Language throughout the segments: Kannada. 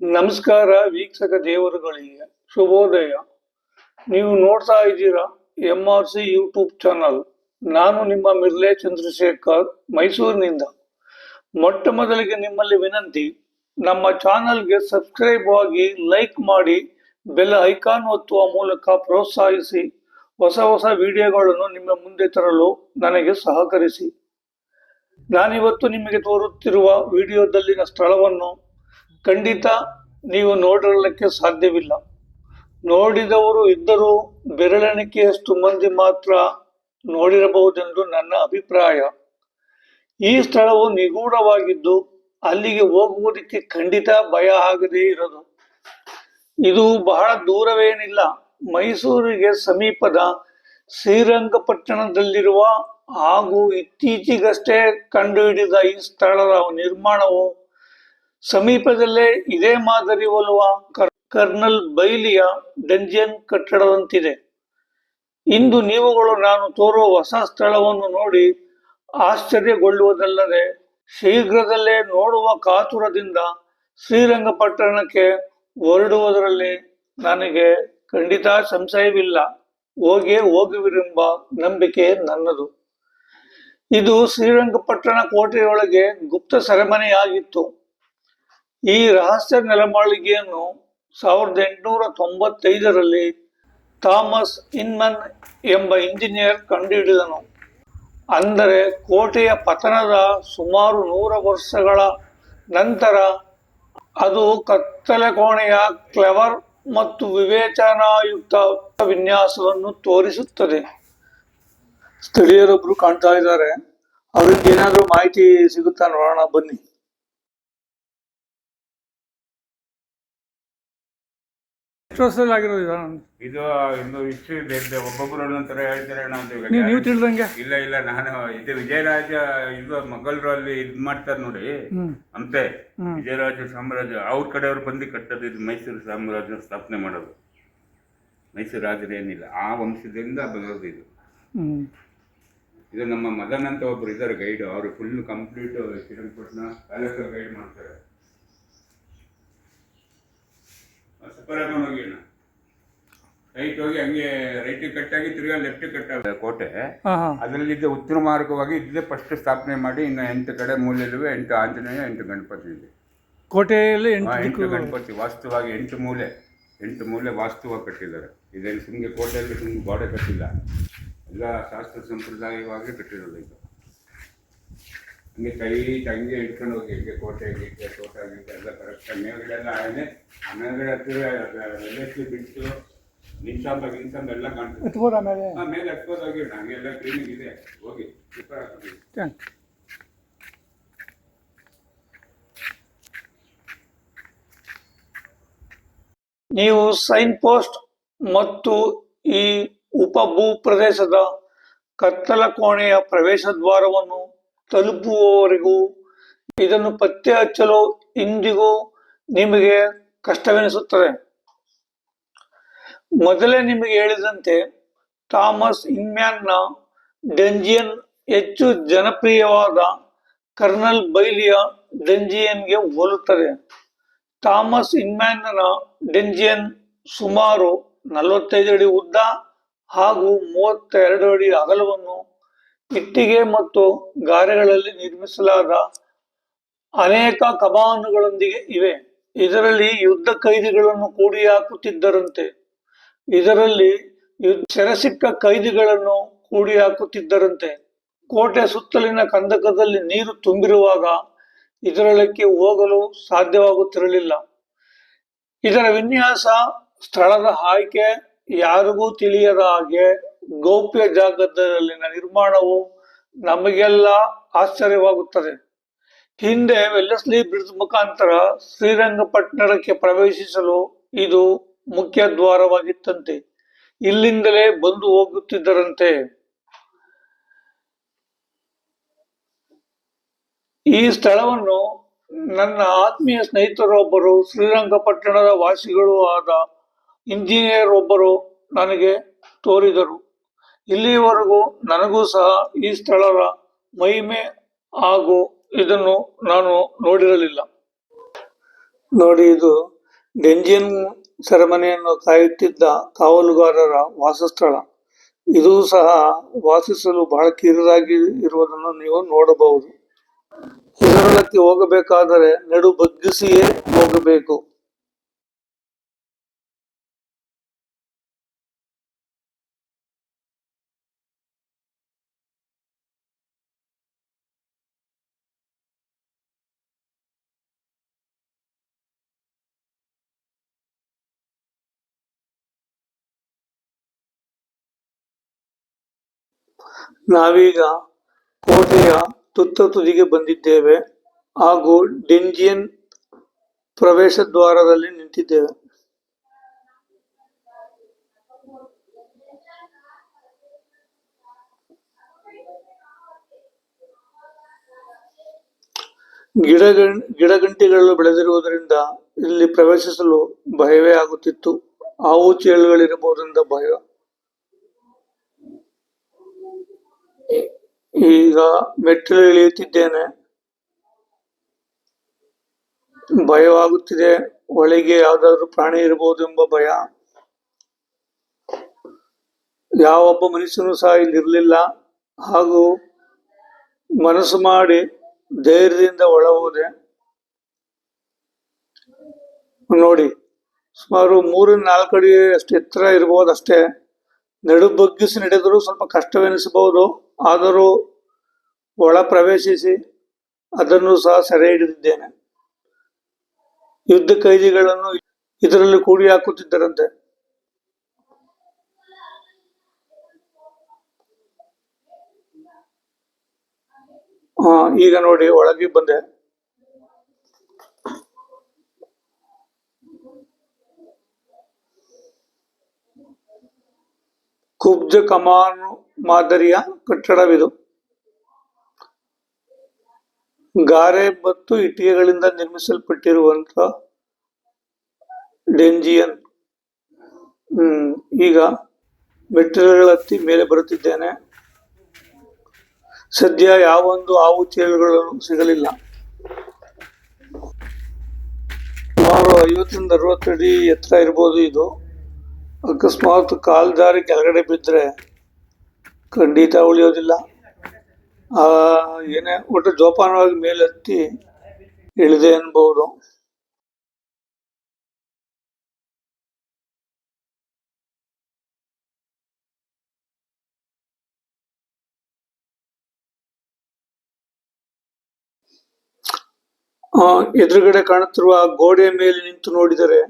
ನಮಸ್ಕಾರ ವೀಕ್ಷಕ ದೇವರುಗಳಿಗೆ. ಶುಭೋದಯ. ನೀವು ನೋಡ್ತಾ ಇದ್ದೀರಾ M R C YouTube channel. ನಾನು ನಿಮ್ಮ ಮಿರ್ಲೆ ಚಂದ್ರಶೇಖರ್, ಮೈಸೂರಿನಿಂದ. ಮೊಟ್ಟ ಮೊದಲಿಗೆ ನಿಮ್ಮಲ್ಲಿ ವಿನಂತಿ, ನಮ್ಮ ಚಾನಲ್ಗೆ ಸಬ್ಸ್ಕ್ರೈಬ್ ಆಗಿ ಲೈಕ್ ಮಾಡಿ, ಬೆಲ್ ಐಕಾನ್ ಒತ್ತುವ ಮೂಲಕ ಪ್ರೋತ್ಸಾಹಿಸಿ, ಹೊಸ ಹೊಸ ವಿಡಿಯೋಗಳನ್ನು ನಿಮ್ಮ ಮುಂದೆ ತರಲು ನನಗೆ ಸಹಕರಿಸಿ. ನಾನಿವತ್ತು ನಿಮಗೆ ತೋರುತ್ತಿರುವ ವಿಡಿಯೋದಲ್ಲಿನ ಸ್ಥಳವನ್ನು ಖಂಡಿತ ನೀವು ನೋಡಿರಲಿಕ್ಕೆ ಸಾಧ್ಯವಿಲ್ಲ. ನೋಡಿದವರು ಇದ್ದರೂ ಬೆರಳೆಣಿಕೆಯಷ್ಟು ಮಂದಿ ಮಾತ್ರ ನೋಡಿರಬಹುದೆಂದು ನನ್ನ ಅಭಿಪ್ರಾಯ. ಈ ಸ್ಥಳವು ನಿಗೂಢವಾಗಿದ್ದು ಅಲ್ಲಿಗೆ ಹೋಗುವುದಕ್ಕೆ ಖಂಡಿತ ಭಯ ಆಗದೇ ಇರದು. ಇದು ಬಹಳ ದೂರವೇನಿಲ್ಲ. ಮೈಸೂರಿಗೆ ಸಮೀಪದ ಶ್ರೀರಂಗಪಟ್ಟಣದಲ್ಲಿರುವ ಹಾಗೂ ಇತ್ತೀಚೆಗಷ್ಟೇ ಕಂಡುಹಿಡಿದ ಈ ಸ್ಥಳದ ನಿರ್ಮಾಣವು ಸಮೀಪದಲ್ಲೇ ಇದೇ ಮಾದರಿ ಒಲುವ ಕರ್- ಕರ್ನಲ್ ಬೈಲಿಯ ಡಂಜಿಯನ್ ಕಟ್ಟಡದಂತಿದೆ. ಇಂದು ನೀವುಗಳು ನಾನು ತೋರುವ ಹೊಸ ಸ್ಥಳವನ್ನು ನೋಡಿ ಆಶ್ಚರ್ಯಗೊಳ್ಳುವುದಲ್ಲದೆ ಶೀಘ್ರದಲ್ಲೇ ನೋಡುವ ಕಾತುರದಿಂದ ಶ್ರೀರಂಗಪಟ್ಟಣಕ್ಕೆ ಹೊರಡುವುದರಲ್ಲಿ ನನಗೆ ಖಂಡಿತ ಸಂಶಯವಿಲ್ಲ. ಹೋಗೇ ಹೋಗುವಿರೆಂಬ ನಂಬಿಕೆ ನನ್ನದು. ಇದು ಶ್ರೀರಂಗಪಟ್ಟಣ ಕೋಟೆಯೊಳಗೆ ಗುಪ್ತ ಸೆರೆಮನೆಯಾಗಿತ್ತು. ಈ ರಹಸ್ಯ ನೆಲಮಾಳಿಗೆಯನ್ನು ಸಾವಿರದ ಎಂಟುನೂರ ತೊಂಬತ್ತೈದರಲ್ಲಿ ಥಾಮಸ್ ಇನ್ಮನ್ ಎಂಬ ಇಂಜಿನಿಯರ್ ಕಂಡುಹಿಡಿದನು. ಅಂದರೆ ಕೋಟೆಯ ಪತನದ ಸುಮಾರು ನೂರ ವರ್ಷಗಳ ನಂತರ ಅದು ಕತ್ತಲೆ ಕೋಣೆಯ ಕ್ಲೆವರ್ ಮತ್ತು ವಿವೇಚನಾಯುಕ್ತ ವಿನ್ಯಾಸವನ್ನು ತೋರಿಸುತ್ತದೆ. ಸ್ಥಳೀಯರೊಬ್ರು ಕಾಣ್ತಾ ಇದ್ದಾರೆ. ಅವ್ರಿಗೆ ಏನಾದರೂ ಮಾಹಿತಿ ಸಿಗುತ್ತಾ ನೋಡೋಣ, ಬನ್ನಿ. ಎಷ್ಟು ವರ್ಷದಲ್ಲಿ ಆಗಿರೋದು ಇದು? ಇದು ಇನ್ನು ಹಿಸ್ಟ್ರಿ ಬೇರೆ ಒಬ್ಬೊಬ್ಬರು ಒಂದೊಂಥರ ಹೇಳ್ತಾರೆ ಅಣ್ಣ ಅಂತ ಇವಾಗ. ನೀವು ನೀವು ತಿಳಿದಂಗೆ? ಇಲ್ಲ ಇಲ್ಲ ನಾನು ಇದು ವಿಜಯರಾಜ ಇದು ಮೊಘಲರು ಅಲ್ಲಿ ಇದ್ ಮಾಡ್ತಾರೆ ನೋಡಿ. ಅಂತೆ ಹ್ಮ್. ವಿಜಯರಾಜ ಸಾಮ್ರಾಜ್ಯ ಅವ್ರ ಕಡೆಯವ್ರು ಬಂದು ಕಟ್ಟೋದು ಇದು ಮೈಸೂರು ಸಾಮ್ರಾಜ್ಯ ಸ್ಥಾಪನೆ ಮಾಡೋದು. ಮೈಸೂರು ರಾಜರೇನಿಲ್ಲ ಆ ವಂಶದಿಂದ ಬರೋದು ಇದು. ಇದು ನಮ್ಮ ಮದನ್ ಅಂತ ಒಬ್ರು ಇದ್ದಾರೆ ಗೈಡ್ ಅವರು full complete Srirangapatna palace guide ಮಾಡ್ತಾರೆ. ಹೋಗಿ ರೈಟ್ ಹೋಗಿ ಹಂಗೆ ರೈಟ್ ಕಟ್ಟಾಗಿ ತಿರ್ಗಾ ಲೆಫ್ಟ್ ಕಟ್ಟಾಗ ಕೋಟೆ ಅದರಲ್ಲಿದ್ದ ಉತ್ತರ ಮಾರ್ಗವಾಗಿ ಇದ್ದೇ ಫಸ್ಟ್ ಸ್ಥಾಪನೆ ಮಾಡಿ ಇನ್ನು ಎಂಟು ಕಡೆ ಮೂಲೆಯಲ್ಲೂ ಎಂಟು ಆಂಜನೇಯ ಎಂಟು ಗಣಪತಿ ಇದೆ ಕೋಟೆಯಲ್ಲಿ ಎಂಟು ಎಂಟು ಗಣಪತಿ ವಾಸ್ತುವಾಗಿ ಎಂಟು ಮೂಲೆ ಎಂಟು ಮೂಲೆ ವಾಸ್ತುವಾಗಿ ಕಟ್ಟಿದ್ದಾರೆ. ಇದೇನು ಸುಮ್ಮನೆ ಕೋಟೆಯಲ್ಲಿ ಸುಮ್ಮನೆ ಗೋಡೆ ಕಟ್ಟಿಲ್ಲ. ಎಲ್ಲ ಶಾಸ್ತ್ರ ಸಂಪ್ರದಾಯವಾಗಿ ಕಟ್ಟಿರೋದು ಇದು. ಹಂಗೆ ಕೈ ತಂಗಿ ಇಟ್ಕೊಂಡು ಹೋಗಿ ಹೀಗೆ ಕೋಟೆ ಗೀಟೆ ತೋಟ ಗೀಟೆ ಎಲ್ಲ ಕರೆಕ್ಟ್ ಮೇಲ್ಗಡೆ ಎಲ್ಲ ಆಮೇಲೆ ಆ ಮೇಲ್ಗಡೆ ಹತ್ತಿರ ರೆಲೆಸ್ಲಿ ಬಿಟ್ಟು ನಿಂತಾಂಬ ಗಿಂತಾಂಬ ಎಲ್ಲ ಕಾಣ್ತದೆ. ಎತ್ಬೋದು ಆಮೇಲೆ? ಹಾ, ಮೇಲೆ ಹತ್ಬೋದು ಹೋಗಿ ಹಂಗೆಲ್ಲ ಕ್ಲೀನಿಂಗ್ ಇದೆ. ಹೋಗಿ ಸೂಪರ್ ಆಗ್ತದೆ ಥ್ಯಾಂಕ್ ನೀವು ಸೈನ್ ಪೋಸ್ಟ್ ಮತ್ತು ಈ ಉಪಭೂ ಪ್ರದೇಶದ ಕತ್ತಲ ಕೋಣೆಯ ಪ್ರವೇಶ ದ್ವಾರವನ್ನು ತಲುಪುವವರೆಗೂ, ಇದನ್ನು ಪತ್ತೆ ಹಚ್ಚಲು ಇಂದಿಗೂ ನಿಮಗೆ ಕಷ್ಟವೆನಿಸುತ್ತದೆ. ಮೊದಲೇ ನಿಮಗೆ ಹೇಳಿದಂತೆ, ಥಾಮಸ್ ಇನ್ಮ್ಯಾನ್ನ ಡೆಂಜಿಯನ್ ಹೆಚ್ಚು ಜನಪ್ರಿಯವಾದ ಕರ್ನಲ್ ಬೈಲಿಯ ಡಂಜಿಯನ್ಗೆ ಹೋಲುತ್ತದೆ. ಥಾಮಸ್ ಇನ್ಮ್ಯಾನ್ನ ಡೆಂಜಿಯನ್ ಸುಮಾರು ನಲವತ್ತೈದು ಅಡಿ ಉದ್ದ ಹಾಗೂ ಮೂವತ್ತೆರಡು ಅಡಿ ಅಗಲವನ್ನು ಇಟ್ಟಿಗೆ ಮತ್ತು ಗಾರೆಗಳಲ್ಲಿ ನಿರ್ಮಿಸಲಾದ ಅನೇಕ ಕಮಾನುಗಳೊಂದಿಗೆ ಇವೆ. ಇದರಲ್ಲಿ ಯುದ್ಧ ಕೈದಿಗಳನ್ನು ಕೂಡಿ ಹಾಕುತ್ತಿದ್ದರಂತೆ ಇದರಲ್ಲಿ ಸೆರೆಸಿಕ್ಕ ಕೈದಿಗಳನ್ನು ಕೂಡಿ ಹಾಕುತ್ತಿದ್ದರಂತೆ ಕೋಟೆ ಸುತ್ತಲಿನ ಕಂದಕದಲ್ಲಿ ನೀರು ತುಂಬಿರುವಾಗ ಇದರೊಳಕ್ಕೆ ಹೋಗಲು ಸಾಧ್ಯವಾಗುತ್ತಿರಲಿಲ್ಲ. ಇದರ ವಿನ್ಯಾಸ ಸ್ಥಳದ ಆಯ್ಕೆ ಯಾರಿಗೂ ತಿಳಿಯದ ಹಾಗೆ ಗೌಪ್ಯ ಜಾಗದಲ್ಲಿನ ನಿರ್ಮಾಣವು ನಮಗೆಲ್ಲ ಆಶ್ಚರ್ಯವಾಗುತ್ತದೆ. ಹಿಂದೆ ವೆಲ್ಲಸ್ಲಿ ಬ್ರಿಡ್ಜ್ ಮುಖಾಂತರ ಶ್ರೀರಂಗಪಟ್ಟಣಕ್ಕೆ ಪ್ರವೇಶಿಸಲು ಇದು ಮುಖ್ಯ ದ್ವಾರವಾಗಿತ್ತಂತೆ. ಇಲ್ಲಿಂದಲೇ ಬಂದು ಹೋಗುತ್ತಿದ್ದರಂತೆ. ಈ ಸ್ಥಳವನ್ನು ನನ್ನ ಆತ್ಮೀಯ ಸ್ನೇಹಿತರೊಬ್ಬರು, ಶ್ರೀರಂಗಪಟ್ಟಣದ ವಾಸಿಗಳು ಆದ ಇಂಜಿನಿಯರ್ ಒಬ್ಬರು ನನಗೆ ತೋರಿದರು. ಇಲ್ಲಿಯವರೆಗೂ ನನಗೂ ಸಹ ಈ ಸ್ಥಳದ ಮಹಿಮೆ ಹಾಗೂ ಇದನ್ನು ನಾನು ನೋಡಿರಲಿಲ್ಲ. ನೋಡಿ ಇದು ಡೆಂಜಿಯನ್ ಸೆರೆಮನೆಯನ್ನು ಕಾಯುತ್ತಿದ್ದ ಕಾವಲುಗಾರರ ವಾಸಸ್ಥಳ. ಇದು ಸಹ ವಾಸಿಸಲು ಬಹಳ ಕಿರಿದಾಗಿ ಇರುವುದನ್ನು ನೀವು ನೋಡಬಹುದು. ಇದರೊಳಕ್ಕೆ ಹೋಗಬೇಕಾದರೆ ನಡು ಬಗ್ಗಿಸಿಯೇ ಹೋಗಬೇಕು. ನಾವೀಗ ಕೋಟೆಯ ತುತ್ತ ತುದಿಗೆ ಬಂದಿದ್ದೇವೆ ಹಾಗೂ ಡೆಂಜಿಯನ್ ಪ್ರವೇಶ ದ್ವಾರದಲ್ಲಿ ನಿಂತಿದ್ದೇವೆ. ಗಿಡ ಗಿಡಗಂಟಿಗಳು ಬೆಳೆದಿರುವುದರಿಂದ ಇಲ್ಲಿ ಪ್ರವೇಶಿಸಲು ಭಯವೇ ಆಗುತ್ತಿತ್ತು. ಹಾವು ಚೇಳುಗಳಿರಬಹುದರಿಂದ ಭಯ. ಈಗ ಮೆಟ್ಟಿಲು ಇಳಿಯುತ್ತಿದ್ದೇನೆ ಭಯವಾಗುತ್ತಿದೆ. ಒಳಗೆ ಯಾವ್ದಾದ್ರು ಪ್ರಾಣಿ ಇರಬಹುದು ಎಂಬ ಭಯ. ಯಾವೊಬ್ಬ ಮನುಷ್ಯನು ಸಹ ಇಲ್ಲಿ ಇರಲಿಲ್ಲ ಹಾಗೂ ಮನಸ್ಸು ಮಾಡಿ ಧೈರ್ಯದಿಂದ ಒಳ ಹೋದೆ ನೋಡಿ, ಸುಮಾರು ಮೂರು ನಾಲ್ಕು ಅಡಿ ಅಷ್ಟು ಎತ್ತರ ಇರಬಹುದು ಅಷ್ಟೇ ನಡು ಬಗ್ಗಿಸಿ ನಡೆದರೂ ಸ್ವಲ್ಪ ಕಷ್ಟವೆನಿಸಬಹುದು. ಆದರೂ ಒಳ ಪ್ರವೇಶಿಸಿ ಅದನ್ನು ಸಹ ಸೆರೆ ಹಿಡಿದಿದ್ದೇನೆ. ಯುದ್ಧ ಕೈದಿಗಳನ್ನು ಇದರಲ್ಲಿ ಕೂಡಿ ಹಾಕುತ್ತಿದ್ದರಂತೆ. ಈಗ ನೋಡಿ ಒಳಗೆ ಬಂದೆ. ಕುಬ್ಜ ಕಮಾನು ಮಾದರಿಯ ಕಟ್ಟಡವಿದು. ಗಾರೆ ಮತ್ತು ಇಟ್ಟಿಗೆಗಳಿಂದ ನಿರ್ಮಿಸಲ್ಪಟ್ಟಿರುವಂತ ಡೆಂಜಿಯನ್ ಈಗ ಮೆಟ್ಟಿಲುಗಳ ಹತ್ತಿ ಮೇಲೆ ಬರುತ್ತಿದ್ದೇನೆ. ಸದ್ಯ ಯಾವೊಂದು ಹಾವು ಚೇಳುಗಳು ಸಿಗಲಿಲ್ಲ. ಸುಮಾರು ಐವತ್ತರಿಂದ ಅರವತ್ತು ಅಡಿ ಎತ್ತರ ಇರ್ಬೋದು ಇದು. ಅಕಸ್ಮಾತ್ ಕಾಲು ದಾರಿ ಕೆಳಗಡೆ ಬಿದ್ದರೆ ಖಂಡಿತ ಉಳಿಯೋದಿಲ್ಲ. ಏನೇ ಒಟ್ಟು ಜೋಪಾನವಾಗಿ ಮೇಲೆತ್ತಿ ಇಳಿದೆ ಅನ್ಬೋದು. ಎದುರುಗಡೆ ಕಾಣುತ್ತಿರುವ ಆ ಗೋಡೆಯ ಮೇಲೆ ನಿಂತು ನೋಡಿದರೆ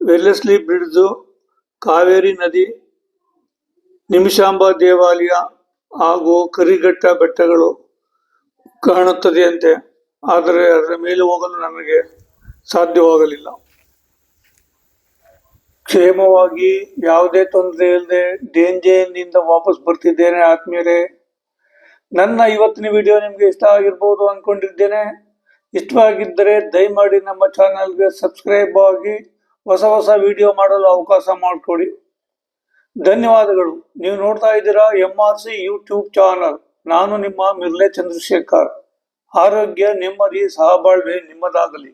ವೆಲ್ಲೆಸ್ಲಿ ಬ್ರಿಡ್ಜ್ ಕಾವೇರಿ ನದಿ, ನಿಮಿಷಾಂಬ ದೇವಾಲಯ ಹಾಗೂ ಕರಿಘಟ್ಟ ಬೆಟ್ಟಗಳು ಕಾಣುತ್ತದೆಯಂತೆ. ಆದರೆ ಅದರ ಮೇಲೆ ಹೋಗಲು ನನಗೆ ಸಾಧ್ಯವಾಗಲಿಲ್ಲ. ಕ್ಷೇಮವಾಗಿ ಯಾವುದೇ ತೊಂದರೆ ಇಲ್ಲದೆ ಡೇಂಜೆಯಿಂದ ವಾಪಸ್ ಬರ್ತಿದ್ದೇನೆ ಆತ್ಮೀಯರೇ. ನನ್ನ ಇವತ್ತಿನ ವಿಡಿಯೋ ನಿಮಗೆ ಇಷ್ಟ ಆಗಿರ್ಬೋದು ಅಂದ್ಕೊಂಡಿದ್ದೇನೆ ಇಷ್ಟವಾಗಿದ್ದರೆ ದಯಮಾಡಿ ನಮ್ಮ ಚಾನಲ್ಗೆ ಸಬ್ಸ್ಕ್ರೈಬ್ ಆಗಿ ಹೊಸ ಹೊಸ ವಿಡಿಯೋ ಮಾಡಲು ಅವಕಾಶ ಮಾಡಿಕೊಡಿ. ಧನ್ಯವಾದಗಳು. ನೀವು ನೋಡ್ತಾ ಇದ್ದೀರಾ M R C YouTube channel ನಾನು ನಿಮ್ಮ ಮಿರ್ಲೆ ಚಂದ್ರಶೇಖರ್. ಆರೋಗ್ಯ, ನೆಮ್ಮದಿ, ಸಹಬಾಳ್ವೆ ನಿಮ್ಮದಾಗಲಿ.